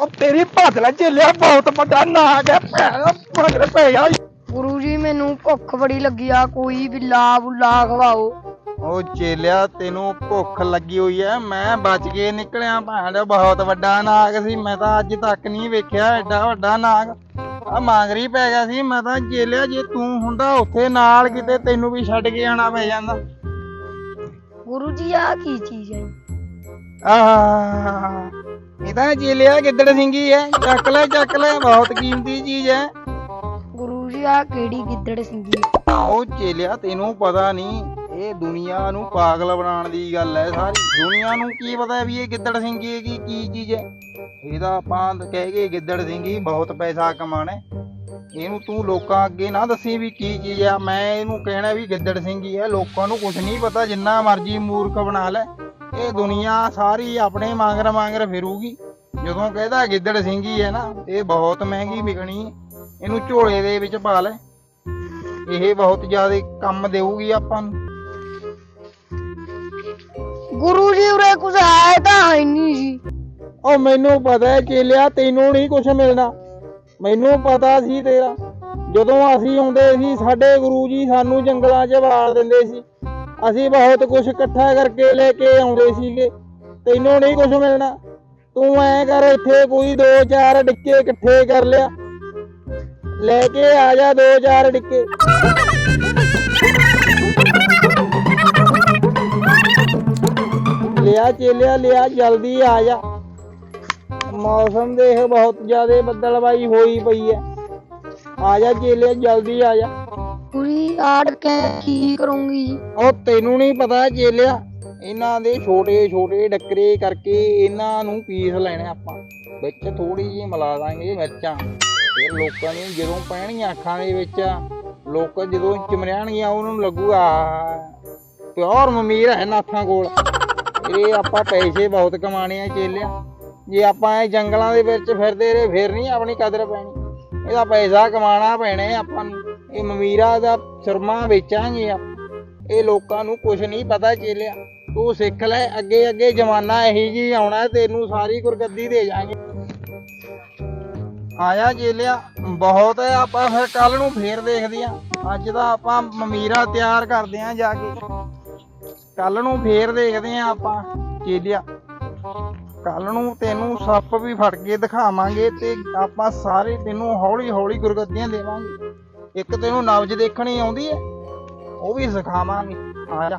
ਉਹ ਤੇਰੀ ਭਾਦਲਾ ਝੇਲਿਆ ਬਹੁਤ ਵੱਡਾ ਨਾਗ ਹੈ ਭੈਣ ਮਗਰ ਪੈ ਗਿਆ। ਗੁਰੂ ਜੀ ਮੈਨੂੰ ਭੁੱਖ ਬੜੀ ਲੱਗੀ ਆ ਕੋਈ ਬਿੱਲਾ ਬੁੱਲਾ ਖਵਾਓ। ਉਹ ਚੇਲਿਆ ਤੈਨੂੰ ਭੁੱਖ ਲੱਗੀ ਹੋਈ ਐ ਮੈਂ ਬਚ ਕੇ ਨਿਕਲਿਆ ਭਾਂਡ ਬਹੁਤ ਵੱਡਾ ਨਾਗ ਸੀ ਮੈਂ ਤਾਂ ਅੱਜ ਤੱਕ ਨਹੀਂ ਵੇਖਿਆ ਐਡਾ ਵੱਡਾ ਨਾਗ। ਆ ਮਾਂਗਰੀ ਪੈ ਗਿਆ ਸੀ ਮੈਂ ਤਾਂ ਚੇਲਿਆ ਜੇ ਤੂੰ ਹੁੰਦਾ ਉੱਥੇ ਨਾਲ ਕਿਤੇ ਤੈਨੂੰ ਵੀ ਛੱਡ ਕੇ ਆਣਾ ਪੈ ਜਾਂਦਾ। ਗੁਰੂ ਜੀ ਆ ਕੀ ਚੀਜ਼ ਹੈ? ਆਹ ਇਹ ਤਾਂ ਚੇਲਿਆ ਗਿੱਦੜ ਸਿੰਘੀ ਐ ਚੱਕ ਲੈ ਚੱਕ ਲੈ ਬਹੁਤ ਕੀਮਤੀ ਚੀਜ਼ ਐ। ਗੁਰੂ ਜੀ ਆ ਕਿਹੜੀ ਗਿੱਦੜ ਸਿੰਘੀ ਉਹ ਚੇਲਿਆ ਤੈਨੂੰ ਪਤਾ ਨਹੀਂ ਇਹ ਦੁਨੀਆ ਨੂੰ ਪਾਗਲ ਬਣਾਉਣ ਦੀ ਗੱਲ ਹੈ ਸਾਰੀ। ਦੁਨੀਆ ਨੂੰ ਕੀ ਪਤਾ ਵੀ ਇਹ ਗਿੱਦੜ ਸਿੰਘੀ ਹੈਗੀ ਕੀ ਚੀਜ਼ ਹੈ ਇਹਦਾ ਆਪਾਂ ਕਹਿ ਕੇ ਗਿੱਦੜ ਸਿੰਘੀ ਬਹੁਤ ਪੈਸਾ ਕਮਾਣਾ ਹੈ। ਇਹਨੂੰ ਤੂੰ ਲੋਕਾਂ ਅੱਗੇ ਨਾ ਦੱਸੀ ਵੀ ਕੀ ਚੀਜ਼ ਆ। ਮੈਂ ਇਹਨੂੰ ਕਹਿਣਾ ਵੀ ਗਿੱਦੜ ਸਿੰਘੀ ਹੈ ਲੋਕਾਂ ਨੂੰ ਕੁਝ ਨਹੀਂ ਪਤਾ ਜਿੰਨਾ ਮਰਜ਼ੀ ਮੂਰਖ ਬਣਾ ਲੈ। ਇਹ ਦੁਨੀਆ ਸਾਰੀ ਆਪਣੇ ਮੰਗਰ ਮੰਗਰ ਫਿਰੂਗੀ। ਜਦੋਂ ਕਹਿੰਦਾ ਗਿੱਦੜ ਸਿੰਘੀ ਹੈ ਨਾ ਇਹ ਬਹੁਤ ਮਹਿੰਗੀ ਵਿਕਣੀ। ਇਹਨੂੰ ਝੋਲੇ ਦੇ ਵਿੱਚ ਪਾ ਲੈ। ਇਹ ਬਹੁਤ ਜ਼ਿਆਦਾ ਕੰਮ ਦੇਊਗੀ ਆਪਾਂ ਨੂੰ। ਗੁਰੂ ਜੀ ਉਰੇ ਕੁਝ ਹੈ ਤਾਂ ਹੈ ਨਹੀਂ ਜੀ। ਉਹ ਮੈਨੂੰ ਪਤਾ ਹੈ ਚੇਲਿਆ ਤੈਨੂੰ ਨਹੀਂ ਕੁਝ ਮਿਲਣਾ। ਮੈਨੂੰ ਪਤਾ ਸੀ ਤੇਰਾ। ਜਦੋਂ ਅਸੀਂ ਆਉਂਦੇ ਸੀ ਸਾਡੇ ਗੁਰੂ ਜੀ ਸਾਨੂੰ ਜੰਗਲਾਂ 'ਚ ਵਾਲ ਦਿੰਦੇ ਸੀ। ਅਸੀਂ ਬਹੁਤ ਕੁਝ ਇਕੱਠਾ ਕਰਕੇ ਲੈ ਕੇ ਆਉਂਦੇ ਸੀਗੇ। ਤੈਨੂੰ ਨਹੀਂ ਕੁਝ ਮਿਲਣਾ। ਤੂੰ ਐ ਕਰ, ਇੱਥੇ ਕੋਈ ਦੋ ਚਾਰ ਡਿੱਕੇ ਇਕੱਠੇ ਕਰ ਲਿਆ। ਲੈ ਕੇ ਆ ਜਾ ਦੋ ਚਾਰ ਡਿੱਕੇ। ਲਿਆ ਚੇਲਿਆ, ਲਿਆ, ਜਲਦੀ ਆ ਜਾ। ਮੌਸਮ ਦੇਖ, ਬਹੁਤ ਜ਼ਿਆਦਾ ਬੱਦਲਬਾਈ ਹੋਈ ਪਈ ਹੈ ਆ ਜਾ ਚੇਲਿਆ, ਜਲਦੀ ਆ ਜਾ। ਪੂਰੀ ਕੇ ਕੀ ਕਰੂੰਗੀ। ਉਹ ਤੈਨੂੰ ਨਹੀਂ ਪਤਾ ਚੇਲਿਆ ਇਹਨਾਂ ਦੇ ਛੋਟੇ ਛੋਟੇ ਡੱਕਰੇ ਕਰਕੇ ਇਹਨਾਂ ਨੂੰ ਪੀਸ ਲੈਣੇ ਆਪਾਂ। ਵਿੱਚ ਥੋੜੀ ਜਿਹੀ ਮਿਲਾ ਦਾਂਗੇ ਮਿਰਚਾਂ। ਫਿਰ ਲੋਕਾਂ ਨੇ ਜਦੋਂ ਪੈਣਗੀਆਂ ਅੱਖਾਂ ਦੇ ਵਿੱਚ, ਲੋਕ ਜਦੋਂ ਚਮਰਿਆਣਗੀਆਂ ਉਹਨਾਂ ਨੂੰ ਲੱਗੂਗਾ ਪਿਓਰ ਮਮੀਰ ਹੈ ਨਾਥਾਂ ਕੋਲ। ਇਹ ਆਪਾਂ ਪੈਸੇ ਬਹੁਤ ਕਮਾਣੇ ਆ ਚੇਲਿਆ ਜੇ ਆਪਾਂ ਇਹ ਜੰਗਲਾਂ ਦੇ ਵਿੱਚ ਫਿਰਦੇ ਰਹੇ, ਫਿਰ ਨਹੀਂ ਆਪਣੀ ਕਦਰ ਪੈਣੀ। ਇਹਦਾ ਪੈਸਾ ਕਮਾਣਾ ਪੈਣਾ ਆਪਾਂ ਨੂੰ। ਇਹ ਮਮੀਰਾ ਦਾ ਸੁਰਮਾ ਵੇਚਾਂਗੇ ਆ। ਇਹ ਲੋਕਾਂ ਨੂੰ ਕੁਝ ਨਹੀਂ ਪਤਾ ਚੇਲਿਆ। ਤੂੰ ਸਿੱਖ ਲੈ, ਅੱਗੇ ਅੱਗੇ ਜ਼ਮਾਨਾ ਇਹੀ ਜੀ ਆਉਣਾ, ਤੈਨੂੰ ਸਾਰੀ ਗੁਰਗੱਦੀ ਦੇ ਜਾਾਂਗੇ ਆਇਆ ਚੇਲਿਆ, ਬਹੁਤ ਹੈ ਆਪਾਂ ਫਿਰ ਕੱਲ ਨੂੰ ਫੇਰ ਦੇਖਦੇ ਆ। ਅੱਜ ਦਾ ਆਪਾਂ ਮਮੀਰਾ ਤਿਆਰ ਕਰਦੇ ਆ ਜਾ ਕੇ। ਕੱਲ ਨੂੰ ਫੇਰ ਦੇਖਦੇ ਆ ਆਪਾਂ ਚੇਲਿਆ। ਕੱਲ ਨੂੰ ਤੈਨੂੰ ਸੱਪ ਵੀ ਫੜ ਕੇ ਦਿਖਾਵਾਂਗੇ ਤੇ ਆਪਾਂ ਸਾਰੇ ਤੈਨੂੰ ਹੌਲੀ ਹੌਲੀ ਗੁਰਗੱਦੀਆਂ ਦੇਵਾਂਗੇ। ਇੱਕ ਤੈਨੂੰ ਨਬਜ ਦੇਖਣੀ ਆਉਂਦੀ ਹੈ ਉਹ ਵੀ ਸਿਖਾਵਾਂਗੇ। ਆ ਜਾ।